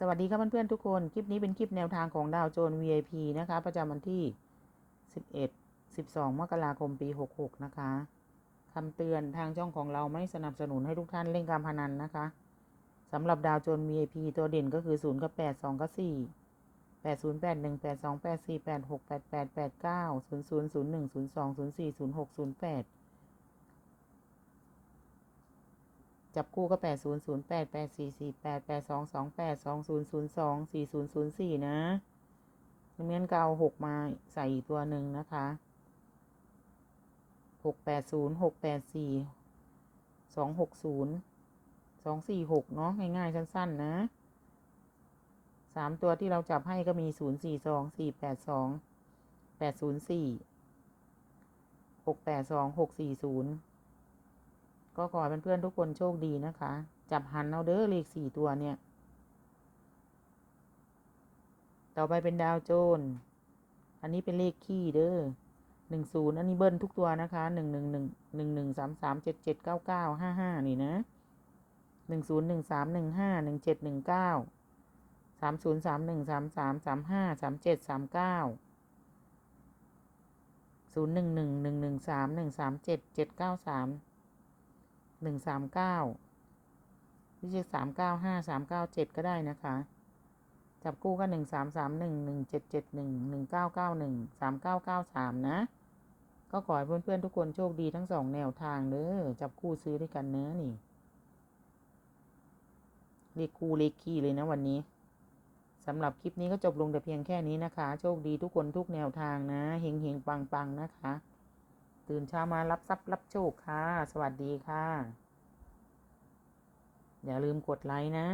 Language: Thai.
สวัสดีครับเพื่อนๆทุกคน คลิปนี้เป็นคลิปแนวทางของดาวโจน VIP นะคะ ประจำวันที่ 11 12 มกราคม ปี 66 นะคะคำเตือนทางช่องของเราไม่สนับสนุนให้ทุกท่านเล่นการพนันนะคะสำหรับดาวโจน VIP ตัวเด่นก็คือ 0 กับ 8 2 กับ 4 8 0 8 1 8 2 8 4 8 6 8 8 8 9 0 0 0 1 0 2 0 4 0 6 0 8 จับคู่ก็แปดศูนย์ศูนย์แปดแปดสี่สี่แปดแปดสองสองแปดสองศูนย์ศูนย์สองสี่ศูนย์ศูนย์สี่นะเมื่อนก็เอาหกมาใส่อีกตัวหนึ่งนะคะหกแปดศูนย์หกแปดสี่สองหกศูนย์สองสี่หกเนาะง่ายๆ สั้น ๆ นะสามตัวที่เราจับให้ก็มีศูนย์สี่สองสี่แปดสองแปดศูนย์สี่หกแปดสองหกสี่ศูนย์ ก็ขอให้เพื่อนๆทุกคนโชคดีนะคะ จับหันเอาเด้อเลขสี่ตัวเนี่ย ต่อไปเป็นดาวโจน อันนี้เป็นเลขขี้เด้อหนึ่งศูนย์อันนี้เบิ้ลทุกตัวนะคะหนึ่งหนึ่งหนึ่งหนึ่งหนึ่งสามสามเจ็ดเจ็ดเก้าเก้าห้าห้านี่นะหนึ่งศูนย์หนึ่งสามหนึ่งห้าหนึ่งเจ็ดหนึ่งเก้าสามศูนย์สามหนึ่งสามสามสามห้าสามเจ็ดสามเก้าศูนย์หนึ่งหนึ่งหนึ่งหนึ่งสามหนึ่งสามเจ็ดเจ็ดเก้าสาม หนึ่งสามเก้าที่จะสามเก้าห้าสามเก้าเจ็ดก็ได้นะคะ จับคู่ก็หนึ่งสามสามหนึ่งหนึ่งเจ็ดเจ็ดหนึ่งหนึ่งเก้าเก้าหนึ่งสามเก้าเก้าสามนะ ก็ขอให้เพื่อนๆทุกคนโชคดีทั้งสองแนวทางเด้อจับคู่ซื้อด้วยกันเนื้อนี่เลขคู่เลขขี้เลยนะวันนี้สำหรับคลิปนี้ก็จบลงแต่เพียงแค่นี้นะคะ โชคดีทุกคนทุกแนวทางนะเฮงเฮงปังปังนะคะ ตื่นเช้ามารับทรัพย์รับโชคค่ะ สวัสดีค่ะ อย่าลืมกดไลค์นะ